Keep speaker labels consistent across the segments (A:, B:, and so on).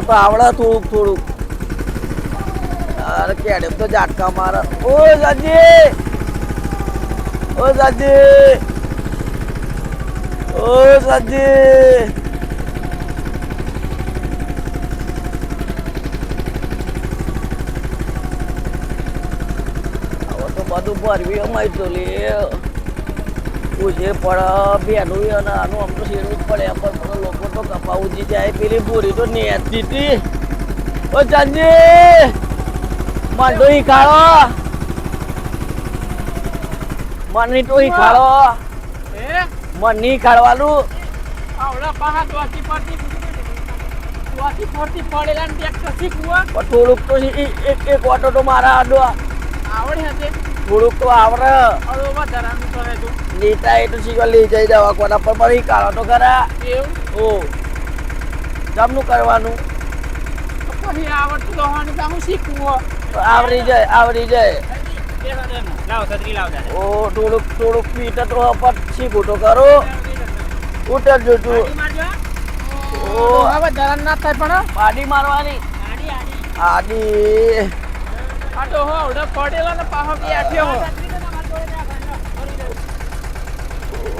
A: તે તો આવડે થોડુંક થોડુંક અરે કેડે તો ઝાટકા મારા. ઓ સાજી ઓ સાજી ઓ સાજી હવે તો બધું ભરવી અમારી તો લે પૂછે પણ બેનું અને આનું આમ તો શેરવું જ પડે. પણ બધા લોકો તો કપાઉજી જાય. પેલી બોરી તો નેતી હતી. ઓ ચાંદી માંડો તો ઈ ખાડો મને તો ઈ ખાડો
B: એ
A: મને ખાડવાનું પણ થોડુંક તો એક એક ઓટો તો મારા આડો
B: આવડે હતે
A: થોડુંક તો આવડે.
B: અડો વધારાનું કરે તું
A: નીતા એ તો શીખવા લઈ જઈ દવા કોના પર પણ ઈ ખાડો તો ખરા.
B: એવું?
A: ઓ. જમનું કરવાનું.
B: પછી આવડતું દોવાની તો હું શીખવું હો.
A: આવરી જાય આવરી જાય.
B: લાવ છત્રી લાવ
A: ઓ થોડુંક થોડુંક પીટ તો પછી ગોટો કરો ઉતર જોતું
B: ઓ. હવે વધારાનું ના થાય પણ
A: પાડી મારવાની.
B: આડી આડી.
A: આડી.
B: આ તો હો આવડે પડેલો ને પાહો બી આઠ્યો હો.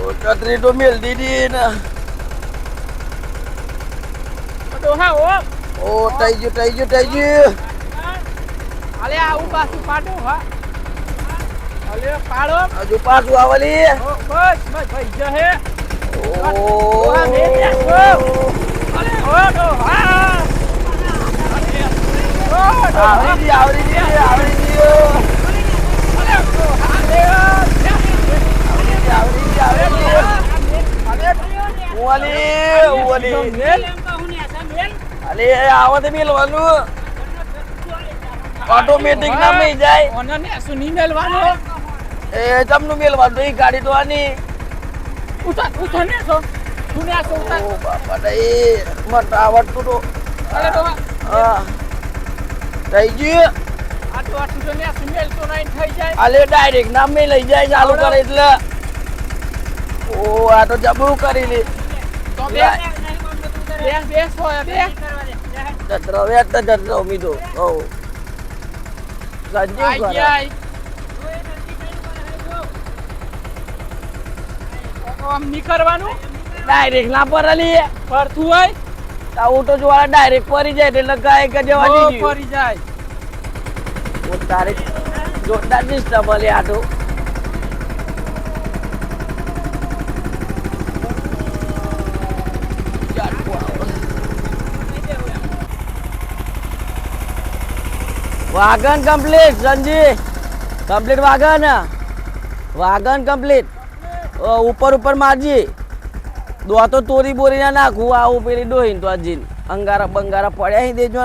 A: ઓ, છત્રી તો મેલ દીધી ને.
B: આ તો હા ઓ.
A: ઓ થઈ ગયું થઈ ગયું થઈ ગયું.
B: અલે આવું પાછું પાડો હા. અલે પાડો.
A: હજુ પાછું આવેલી.
B: બસ બસ ભાઈ જહે.
A: ઓ.
B: આ બે ત્યાં અલે ઓ હા. ઓ તો હા
A: આવરી દી આવરી દી આવરી દી
B: અલે તો હા લે
A: આવરી દી આવરી દી ઓલી ઓલી અલે આવો તો ઓટોમેટિક ના મેં જાય
B: ઓને ને સુની મેલવાનો
A: એ જમનું મેલવાનું એ ગાડી તો આની
B: ઉઠા ઉઠા ને તો સુને આ
A: ઓ બાપા નહીં મને આવડતું તો
B: અલે તો
A: હા. થઈ ગયું. આલે ડાયરેક્ટ નામ લઈ જાય ચાલુ કરે એટલે. ઓ આ તો જબરું કરી લે. જતરો વેટ તો જતરો મીધો. ઓ સંજીવ કરે.
B: ગયા. કરવાનું
A: ડાયરેક્ટ ના પરલી
B: ફરતું હોય?
A: આવું તો જોવા ડાયરેક્ટ પરી જાય એટલે ગાય કે જવા
B: ઓ
A: દીધી.
B: ફરી જાય.
A: ઓ તારે જોરદાર સિસ્ટમ અલે આ તો. Wagon complete સંજી. Complete wagon? વાગન complete ઉપર ઉપર મારજી. દો તો તોરી બોરી ના નાખું આવું પેલી ડોહીન તો આજીન અંગારા બંગારા પડ્યા હી દેજો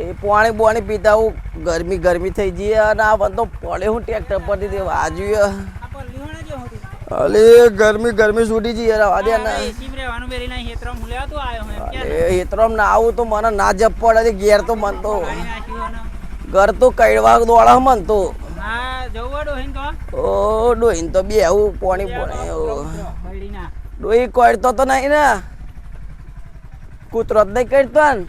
A: એ પાણી બોણી પીતા હું ગરમી ગરમી થઈ જઈએ અને આ બધો પડે હું ટ્રેક્ટર પરથી તે વાજ્યું અલે ગરમી ગરમી છૂટી જઈએ, રવા દે ને. હેતરમ ના આવું તો મને ના જપ પડે ઘેર તો મન તો ઘર તો કઈડવા દોડા મન તો. ઓ ડોહીન તો બે આવું પાણી પોણી ડોહી કડતો તો નહીં ને. કૂતરો જ નહીં કડતો ને.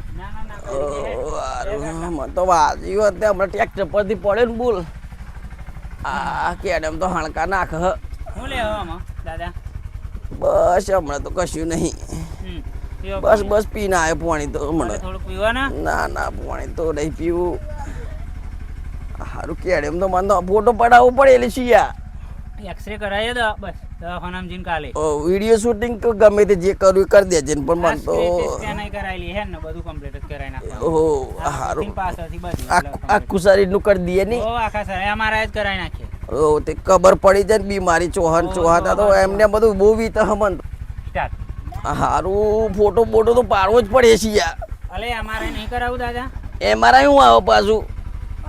A: મને તો વાજ્યું હતું હમણાં ટ્રેક્ટર પરથી પડે ને બોલ. આ કેડમ તો હણકા નાખ હ. બસ હમણાં તો કશું નહીં. બસ બસ પીના આવે પાણી તો હમણાં. ના ના પાણી તો નહીં પીવું. સારું એમ તો મને તો ફોટો પડાવવો પડે એટલે શિયા.
B: એક્સરે કરાવી દો બસ દવાખાનામાં જઈને કાલે.
A: વીડિયો શૂટિંગ તો ગમે તે જે કરવું કરી દેજે ને પણ મને તો
B: સ્કેન કરાયેલી હે ને બધું કમ્પ્લીટ જ કરાવી નાખવાનું.
A: ઓહો સારું.
B: પાછળથી બસ
A: આખું શરીરનું કરી દઈએ નહીં
B: ઓ આખા સર અમારા જ કરાવી નાખીએ
A: ઓ તે ખબર પડી જાય ને બીમારી ચોહન ચોહાતા તો એમને બધું બહુ વીત હમન
B: સ્ટાર્ટ
A: હારું ફોટો બોટો તો પાડવો જ પડે છે યાર
B: અલે અમારે નહીં કરાવું દાદા.
A: મારા હું આવો પાછું?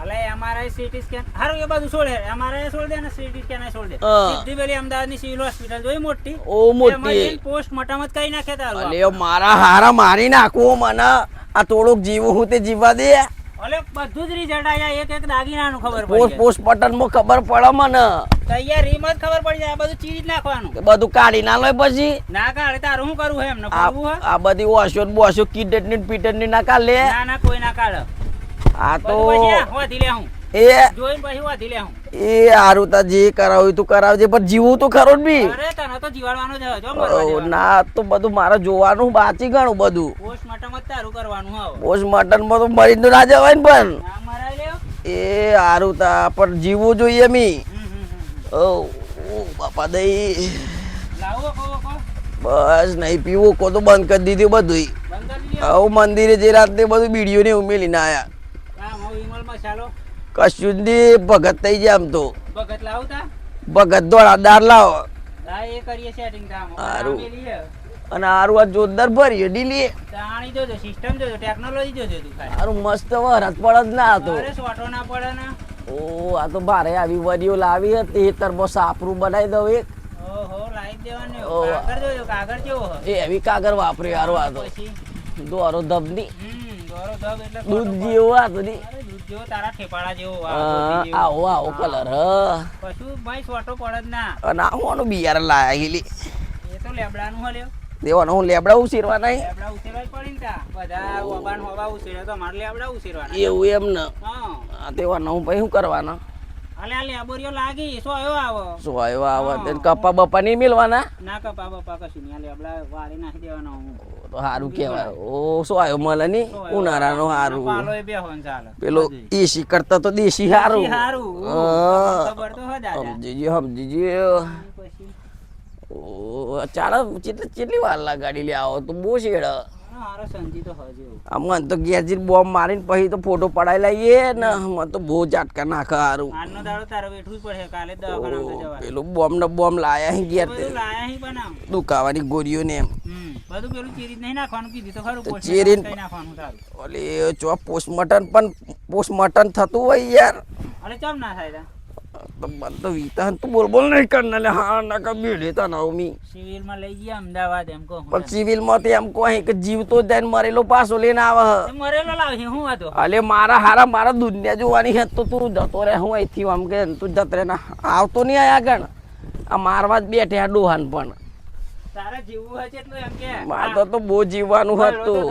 B: અલે અમારે સીટી સ્કેન હારું એ બધું છોડે. અમારે છોડ દે ને સીટી સ્કેન છોડ દે.
A: હા.
B: સીધી પેલી અમદાવાદની સિવિલ હોસ્પિટલ જોઈ મોટી.
A: ઓ મોટી.
B: પોસ્ટ મોટામાં જ કઈ નાખે તારું
A: અલે મારા હારા મારી મને. આ થોડુંક જીવું હું તે જીવવા દે.
B: ઓલે બધું જ રિઝલ્ટ આયા. એક એક દાગીનાનું ખબર
A: પોસ્ટ
B: પડી
A: પોસ્ટમોર્ટમ ખબર પડે મને.
B: તૈયારીમાં જ ખબર પડી જાય. બધું ચીરી નાખવાનું.
A: બધું કાઢી ના લઈ પછી.
B: ના કાઢે તારું શું કરવું હે? એમને
A: આ બધી ઓશો બોશો કીડેટની પીટેટની ના કાઢ. લે
B: ના ના કોઈ ના કાઢે.
A: આ તો એ
B: જોઈને પછી હોધી લે હું.
A: એ હારું તા જે કરાવ્યું તું કરાવજે પણ જીવું તો ખરો જ બી.
B: અરે તને તો જીવાડવાનો જ જો મરવા
A: ના તો બધું મારે જોવાનું બાકી ઘણું બધું.
B: પોસ્ટમોર્ટમ જ તારું કરવાનું હવે.
A: પોસ્ટમોર્ટમમાં તો મરી તો ના જવાય ને પણ. એ હારું તા પણ જીવવું જોઈએ મી. ઓ બાપા દઈ. બસ નહીં પીવું કો તો બંધ કરી દીધું બધું આવું મંદિરે જે રાતે બધું બીડીઓ ને ઉમેલીને આયા.
B: મસાલો
A: કશું જ ભગત થઈ જાય આમ તો.
B: ભગત લાવતા?
A: ભગત દોડા દાર લાવો.
B: હા એ કરીએ સેટિંગ તા
A: હારું. અને આરું આ જોરદાર ભરીએ ડીલી
B: તાણી જોજો સિસ્ટમ જોજો ટેકનોલોજી જોજો તું ખાલી.
A: હારું મસ્ત વરત પડે જ ના હતો
B: અરે સોટો ના પડે ને.
A: ઓ આ તો ભારે આવી વડીઓ લાવી હતી તરબો સાપરું બનાવી દઉં એક.
B: ઓહો કાગળ જોજો કાગળ હે
A: એ એવી કાગળ વાપરી હારું આ તો. દોરો ધબની. દૂધ જેવો આ
B: દૂધ જેવો તારા ઠેપાડા જેવો.
A: આવો આવો કલર
B: કશું ભાઈ સોટો પડે જ ના.
A: અને આવું બિયાર લાયા ગયેલી
B: એ તો લેબડાનું હલ્યો.
A: દેવાનો હું લેબડા ઉછેરવા નહીં.
B: લેબડા ઉછેરવા પડી ને બધા ઓબાન હોવા ઉછેરે તો અમારે લેબડા ઉછેરવાના.
A: એવું એમ ને.
B: હા.
A: આ હું ભાઈ શું કરવાના?
B: અલે આ લેબોરીઓ લાગી. સો આવ્યો આવો?
A: સો આવ્યો આવા? કપા બપા નહીં મિલવાના?
B: ના કપા બપા કશું નહીં. આ લેબડા વાળી નાખી દેવાના હું.
A: તો સારું કહેવાય ઓ શું આવ્યો મળે નહીં ઉનાળાનો સારું
B: પાલો એ બેહો ને ચાલે
A: પેલો એસી કરતા તો દેશી સારું
B: હારું
A: સમજીજી
B: ખબર તો હે દાદા
A: સમજી ગયો સમજી ગયો
B: પછી
A: ઓ ચાલો કેટલી કેટલી વાર લગાડી લે આવો તો બહુ શેડ મન તો ગેરજી બોમ્બ મારીને પછી તો ફોટો પડાઈ લઈએ ને મને તો બહુ ઝાટકા નાખે સારું પેલું બોમ્બ ને બોમ્બ લાયા
B: બનાવ
A: દુકાવાની ગોરીઓ ને એમ
B: બધું પેલું ચીરી નહીં નાખવાનું કીધું તો ખરું પોસ્ટ નાખવાનું તારું
A: ઓલી ચો પોસ્ટમોર્ટમ પણ પોસ્ટમોર્ટમ થતું હોય યાર.
B: અરે ચમ ના થાય તો?
A: મને તો બોલ બોલ નહીં કર ને હા ના કર બીડી તા ના મી.
B: સિવિલમાં લઈ ગયા અમદાવાદ એમ
A: પણ સિવિલમાંથી એમ કહે કે જીવતો જાય ને મરેલો પાછો લઈને આવે
B: મરેલો લાવશે હું હતો
A: અલે મારા હારા મારા દુનિયા જોવાની હે તો તું જતો રહે હું અહીંથી આમ કે તું જતો રહે. ના આવતો નહીં આયા આગળ. આ મારવા જ બેઠે આ ડોહાન પણ.
B: તારે જીવવું હોય કેટલું એમ કે.
A: મારે તો તો બહુ જીવવાનું હતું.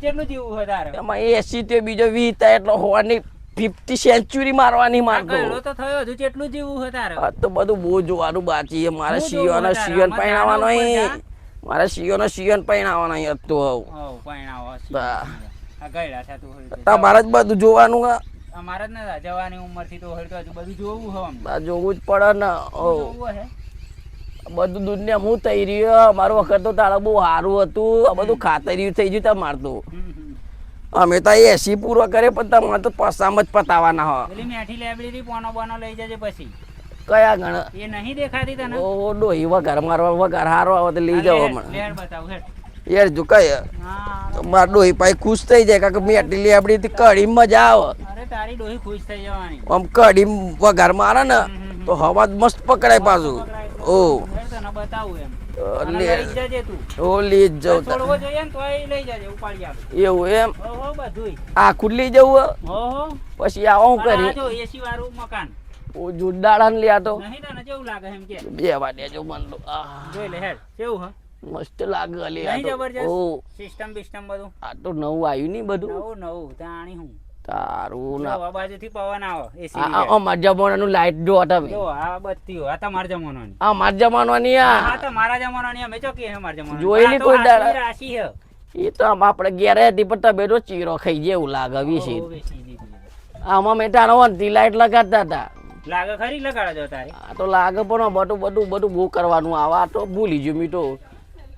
B: કેટલું જીવવું હોય તારે.
A: એમાં એસી તે બીજો વીતા એટલે હોવાની ફિફ્ટી સેન્ચુરી મારવાની મારતો
B: તો થયો હજુ કેટલું જીવવું હોય તારે.
A: તો બધું બહુ જોવાનું બાકી છે. મારે
B: આમાં
A: અહીં
B: જાના
A: મારે શિયોન પહેણાવાનો અહીં હતો. તમારે જ બધું જોવાનું
B: અમારે જ ના જવાની ઉંમરથી તો હોય તો હજુ બધું જોવું હોય
A: જોવું જ પડે ને.
B: જોવું હે
A: બધું દુનિયા હું થઈ રહ્યો મારું વખત તો તારા બહુ સારું હતું. આ બધું ખાતરી થઈ ગયું તમારે તો. અમે તો એસી પૂરો કરે પણ તમારે તો પસામ જ પતાવાના હો.
B: મેઠી લાઇબ્રેરી પોનો બોનો લઈ જજે પછી.
A: કયા ગણ?
B: એ નહીં દેખાતી તને?
A: ઓ ડોહી વઘાર મારવા વઘાર હારો આવે તો લઈ જાવ હમણાં.
B: બતાવું
A: યાર જો કઈ
B: હા.
A: મારા ડોહી પાઈ ખુશ થઈ જાય કારણ કે મેટી થી કઢી મજા આવે.
B: અરે તારી ડોહી ખુશ થઈ જવાની.
A: આમ કઢી વઘાર મારે ને તો હવા મસ્ત પકડાય પાછું. ઓ.
B: બતાવું એમ. લઈ જ. છોડવો જોઈએ ને તોય લઈ જજે ઉપાડી આવે
A: એવું એમ?
B: ઓહો બધુંય.
A: આ લઈ જવું હે?
B: ઓહો.
A: પછી આવો હું કરી?
B: જો એસી વાળું મકાન.
A: ઓ જોરદાર લે આ તો.
B: નહીં લાગે એમ કે?
A: બે વાડે જો મન
B: જોઈ લે હેડ. કેવું હ?
A: મસ્ત લાગે અલી આ તો.
B: સિસ્ટમ બિસ્ટમ બધું?
A: આ તો નવું આવ્યું નહીં બધું.
B: નવું નવું તાણી હું.
A: તારું ના.
B: આ બાજુથી પવન આવો એસી
A: આ- અમાર જમાનાનું લાઈટ જો તમે.
B: જો આ બત્તીઓ આ તમારા જમાનાની.
A: આ માર જમાનાની
B: આ.
A: આ
B: તો મારા જમાનાની અમે ચોકી હે માર જમાનાની.
A: જોઈ ની કોઈ દાડા.
B: રાશી હે
A: એ તો આમ આપણે ઘેરે હતી પણ તમે તો ચીરો ખાઈ જાય એવું લાગે વિશે. આમાં મેટાનો વનથી લાઈટ લગાડતા હતા.
B: લાગે ખરી લગાડો જો તારે?
A: આ તો લાગે પણ બધું બધું બધું બહુ કરવાનું આવે. આ તો ભૂલી ગયું તો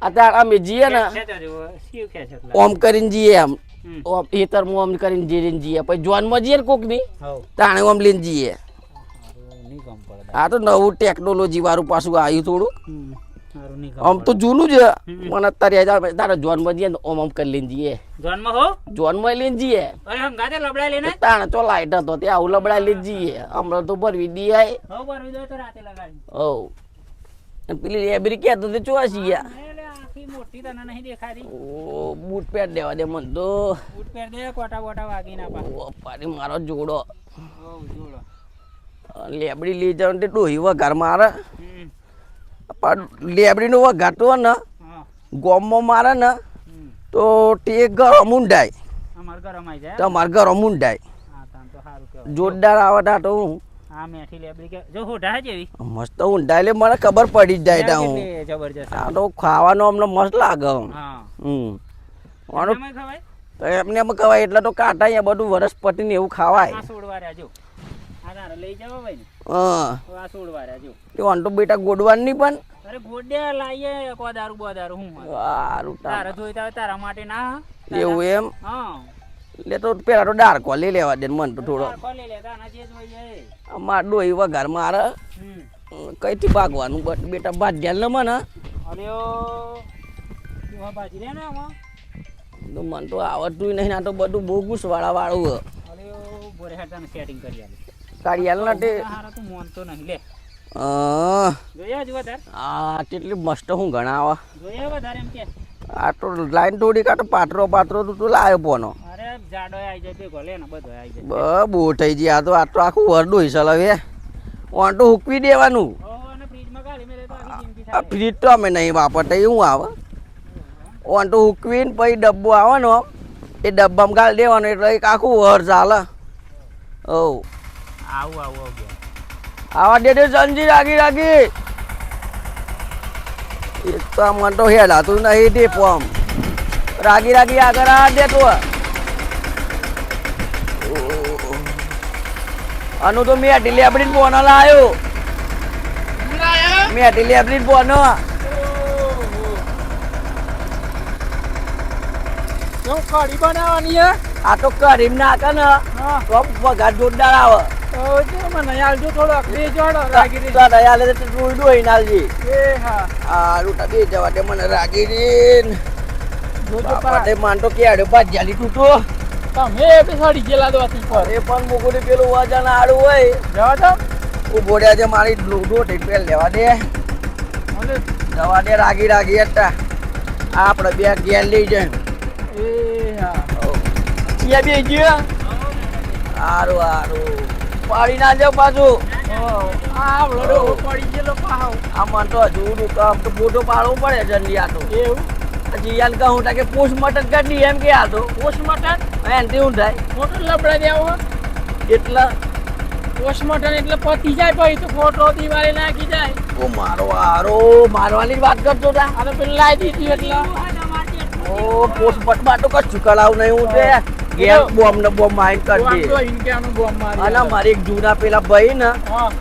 A: અત્યારે અમે જઈએ ને
B: જો.
A: ઓમ કરીને જઈએ એમ
B: હમ.
A: ઓમ હેતરમાં ઓમ કરીને જઈને જઈએ પછી જોનમાં જઈએ
B: કોકની
A: તાણે લઈને જઈએ. આ તો નવું ટેકનોલોજી વાળું પાછું આવ્યું થોડું.
B: હમ.
A: આમ તો જૂનું છે પણ અત્યારે તારે જોનમાં જઈએ ઓમ ઓમ કરી લઈને જઈએ
B: જન્મ હો?
A: જોનમાં લઈને જઈએ
B: અરે હંગાતે લબડાઈ લઈને? જ?
A: તાણે તો લાઈટ હતો ત્યાં આવું લબડા લઈને જઈએ હમણાં તો ભરવી દઈએ
B: દો તો રાતે લગાડી
A: ઓ પેલી એબરી કહેતો તો ચોસી ગયા.
B: એટલે તને નહીં દેખાતી?
A: ઓ બૂટ પહેર દેવા દે મન તો.
B: બૂટ પહેર દે કોટા બોટા વાગી ના પા
A: ઓ મારો જોડો.
B: ઓ જોડો.
A: લેબડી લઈ જાવ તે ડોહી વઘાર મારે. પણ લેબડીનો વઘાર તો ને ગોમમાં મારે ને તો તે ગરમ ઊંડાય.
B: અમાર ગરમ આવી જાય.
A: તમારે ગરમ ઊંડાય. જોરદાર આવે તો હું.
B: હા મેઠી લેબડી કે જો હોટા જેવી?
A: મસ્ત ઊંડાય એટલે મને ખબર પડી જ જાય તા હું
B: જબરજસ્ત
A: આ તો ખાવાનો અમને મસ્ત લાગે
B: હા.
A: હમ. આનો
B: ખવાય?
A: તો એમને એમ કહેવાય એટલે તો કાંટા અહીંયા બધું વનસ્પતિ ને એવું ખાવાય.
B: આ સોડવા લઈ જાવ ભાઈ
A: હા.
B: આ સોડવા રહ્યા જો.
A: એ વાન તો બેટા ગોડવાની પણ.
B: અરે ગોડ્યા બોદારું હું
A: સારું
B: તારે. જોઈતા હોય તારા માટે ના
A: એવું એમ?
B: હા.
A: એટલે તો પેલા તો ડાર્કો લઈ લેવા દે મન તો થોડો.
B: તાર લેતા લે તાના જે જોઈએ.
A: અમાર ડોહી વઘાર મારે. કઈથી ભાગવાનું? બટ બેટા ભાગ્યા ને. મને તો મને તો આવડતું નહીં આ તો બધું બહુ ગુસવાળા વાળું હે.
B: સેટિંગ કરી આલે.
A: કાઢિયાલ ના તે
B: મોનતો નહીં લે.
A: આ કેટલી મસ્ત હું ગણાવા. આ તો લાઈન તોડી કાઢો પાત્રો પાત્રો તો તું લાવ્યો પોનો.
B: જાડો આવી જાય ભેગો લે ને બધો આવી જાય.
A: બ બહુ થઈ ગયા આ તો આ તો આખું વર ડોહી ચલાવે ઓન તો હૂકવી દેવાનું. આ ફ્રીજ તો અમે નહીં વાપરતા એવું આવે. તો હૂકવીને પછી ડબ્બો આવે એ ડબ્બામાં ગાળ દેવાનો એટલે એક આખું વર ચાલે ઓ
B: આવું આવું આવું.
A: આવા દે દે સંજી રાગી રાગી. એક તો આ મને તો હેડાતું નહીં તે પોમ રાગી રાગી આગળ આ દે તો આનું તો મેં ઢીલી આપણી બોનો લાવ્યો મેં ઢીલી આપણી બોનો.
B: કેવું કઢી બનાવવાની હે?
A: આ તો કરીમ નાખે ને તો વઘાર જોરદાર આવે.
B: મને
A: તો તો તું રાગી બાપા માનતો કે આડે લીધું તૂટો.
B: તમે બેસાડી ગયેલા દોતી પર.
A: એ પણ મુકુડી પેલું વજન આડું હોય.
B: જવા દો.
A: ઊભો રહ્યા છે મારી રોટી પેલ લેવા દે. જવા દે રાગી રાગી હતા આપણે બે ઘેર લઈ જાય
B: એ હા.
A: ત્યાં બે ગયા? સારું સારું પાડી ના જાવ પાછું.
B: આ
A: મન તો હજુ કામ તો મોટો પાડવો પડે જલ્દી આ તો.
B: એવું
A: જીયાન કહું તા કે પોસ્ટમોર્ટમ કરી એમ કે આ તો.
B: પોસ્ટમોર્ટમ?
A: એનથી હું થાય
B: ફોટો લબડા દેવો
A: એટલા
B: પોસ્ટમોર્ટમ એટલે પતી જાય પછી તો ફોટો દિવાળી નાખી જાય.
A: ઓ મારો આરો મારવાની વાત કરતો તા.
B: અરે પેલું લાવી દીધી એટલે.
A: ઓ પોસ્ટમોર્ટમ તો કશું કરાવ નહીં હું તે બોમ્બ ને બોમ્બ
B: મારી
A: અને મારી એક જૂના પેલા ભાઈ ને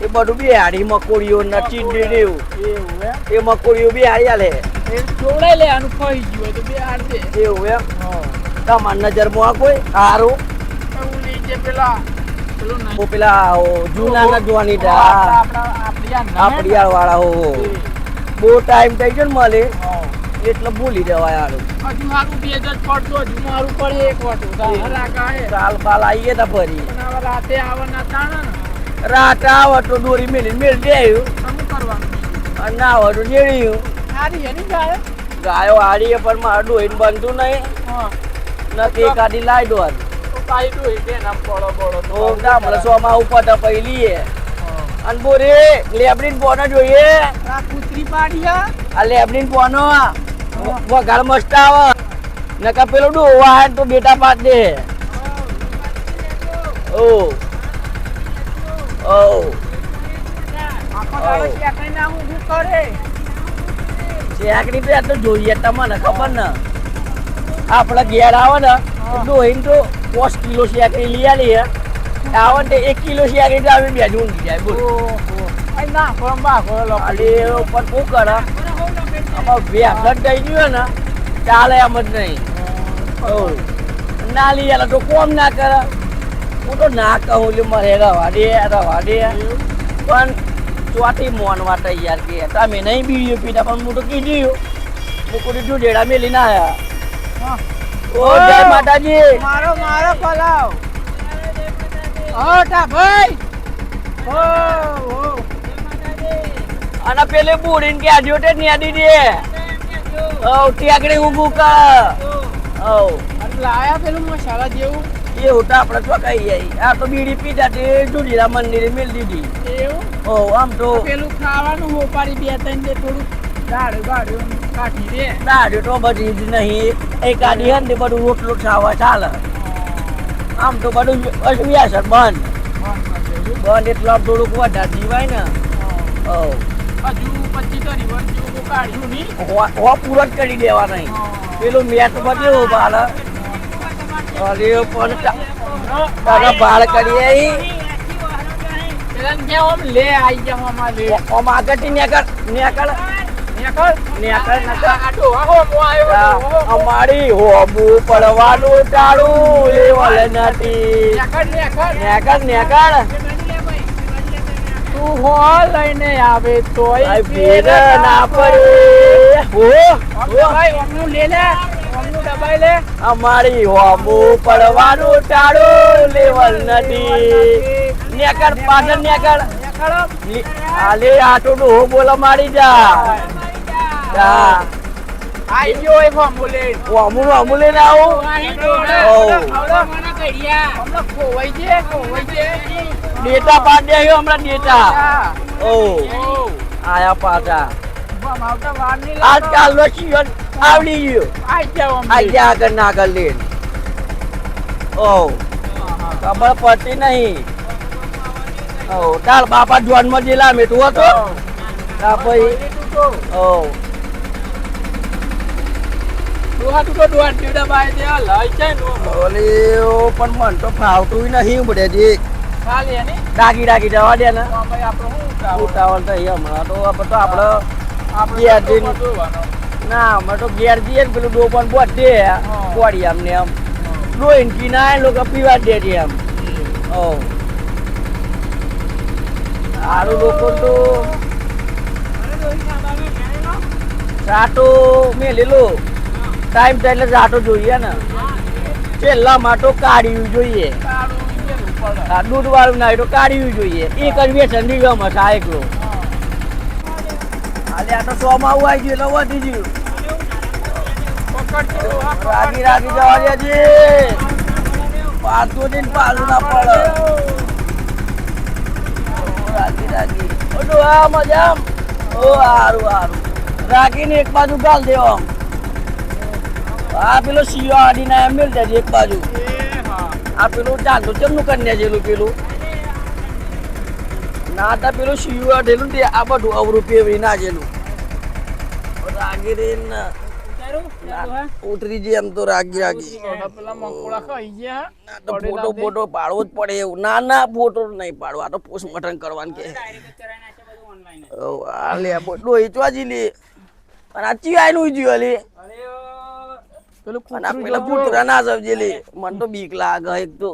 A: એ બધું બી હાડી મકોડીઓ ને ચીંડી એવું.
B: એવું
A: એ મકોડીઓ બી હારી આલે
B: જોડાઈ લે આનું ફઈ ગયું તો બે હાર દે.
A: એવું એમ?
B: હા.
A: તમાર નજરમાં કોઈ? હારું.
B: એવું નીચે પેલા
A: ઓ પેલા જૂના ના? જોવાની આપડિયાળ વાળા હો બહુ ટાઈમ થઈ ગયો ને મળે એટલે ભૂલી જવાય હારું.
B: હજુ હારું બે હજાર પડતો હજુ મારું પડે એક વાટું હે
A: બાલ આવીએ તા ફરી.
B: રાતે આવવાના તાણા ને.
A: રાત આવે તો દોરી મેલી મેળ દે આવ્યું
B: તો શું કરવાનું?
A: ના આવે તો જેડ્યું
B: સારી એની ગાય?
A: ગાયો આડી પણ મારું ડોહીને બનતું નહીં.
B: હા.
A: નથી કાઢી લાઈ દો
B: કાઈ તો એ નામ પડો પડો
A: તો ગામડે સોમાં ઉપર તો પઈ લઈએ અને બોરે લેબડીન પોનો જોઈએ.
B: આ કૂતરી પાડી
A: આ લેબડીન પોનો વઘાર મસ્ત આવે. નકા પેલો ડોવા હે તો બેટા પાડ દે. ઓ. ઓ.
B: આખો દાડો શેકાઈ ના હું કરે?
A: શેકડી તો તો જોઈએ તમને ખબર ને? આપણે ઘેર આવે ને ડોહીને તો પાંચ કિલો શેકડી લઈ આવીએ આવે ને એક કિલો શેકડી તો અમે બે જ ઊંઘી જાય બોલ.
B: ના ફરમ બા ફરલો
A: પણ શું કરે? થઈ ગયું ને ચાલે એમ જ નહીં. ના લઈ તો કોમ ના કરે? હું તો ના કહું એટલે મારે રવા દે રવા દે. પણ ચોથી મોનવા તૈયાર કે. તમે નહીં બીડીઓ પીતા પણ હું તો કીધું હું કોઈ જો ડેડા મેલી ના આયા ઓ જય માતાજી.
B: મારો મારો પલાવ. ઓ ટા ભાઈ. ઓ ઓ.
A: અને પેલે બુડીને કે આજો તે ન્યાદી દે ઓ આગળ ઊભું કર. ઓ.
B: લાયા પેલું મસાલા જેવું.
A: એ તો આપણે તો જાય. આ તો બીડી પીધા તે જુડીરા મંદિરે મેલ દીધી.
B: એવું?
A: ઓ આમ તો
B: પેલું ખાવાનું હોપારી બે ત્રણ જે થોડું દાડું બાડું કાઢી દે.
A: દાઢી તો બધી જ નહીં. એક આડી હે ને બધું રોટલો ખાવા ચાલે. આમ તો બધું વ્યસન બંધ. બંધ એટલે થોડુંક વધારે જીવાય ને. ઓ.
B: હજુ પછી તો રિવર્સ કાઢ્યું નહીં.
A: હો- હો પૂરો જ કરી દેવા નહીં પેલું મેચ બધું બાળ અરે પણ તા- તારા બાળ કરીએ
B: લે આઈ જા લે.
A: નેકળ નેકળ.
B: નીકળ?
A: નેકળ
B: આવ્યો
A: અમારી હોબુ પડવાનું ટાળું લેવલ નથી.
B: નીકળ નીકળ.
A: નેકળ નેકળ.
B: તું હો લઈને આવે તોય ફેર
A: ના પડે.
B: ભાઈ લે લે.
A: અમારી હોબુ પડવાનું ટાળું લેવલ નથી. નેકર પાછળ નેકર આલે આટો ડોહો બોલા મારી જા. જા.
B: આઈ ગયો એ હોમો લે
A: હોમુ હોમુ લઈને આવું ડેટા પાડ દે હમણાં ડેટા. ઓ આયા પાછા. આજકાલ નો સીઝન આવડી ગયો. આઈ જા આગળ ના આગળ લે. ઓ. ખબર પડતી નહીં. ઓ તાર બાપા જન્મ જેલા મેઠું હતો? તા પછી ઓ. પણ મન તો ફાવતું નહીં બધે જે. ડાગી ડાગી જવા દે ને. ઉતાવળ અહીં હમણાં તો આપણે આપણે ના અમે તો ઘેર જઈએ ને પેલું ડોપન બોટ દે એમ અમને આમ ડોઈન કી ના લોકો પીવા દે છે એમ. ઓ. સારું લોકો તો. સાટો મેલેલો ટાઈમ થાય એટલે સાટો જોઈએ ને. છેલ્લા માટો કાઢ્યું જોઈએ. દૂધ વાળું ના હોય તો કાઢ્યું જોઈએ. એક જ ની ગમ હશે આ એકલો હાલે આ તો સોમાં આવી ગયું એટલે વધી ગયું. રાગી રાજી, જવા દેજે પાછું જઈને પાછું ના પડે. રાગી રાગી ઓડો આ મજા ઓ, હારું હારું. રાખીને એક બાજુ ગાલ દેવો. આ પેલો સીઓ આડીને એમ મેલ દેજે એક બાજુ. આ પેલું ચાંદો ચમનું કન્યા જેલું પેલું? ના, તા પેલું સીઓ આડેલું તે આ બધું અવરૂપી એવી ના જેલું. રાગી રે ના. ઉતરી જે એમ તો રાગી રાગી તો ફોટો ફોટો પાડવો જ પડે એવું ના ના ફોટો નહીં પાડવો આ તો પોસ્ટમોર્ટમ કરવાનું કે લે બોટલો ઈચવા જી લે અને આ ચિયાઈ નું લે
B: પેલું
A: પેલા પુતરા ના સમજે લે મને તો બીક લાગે એક તો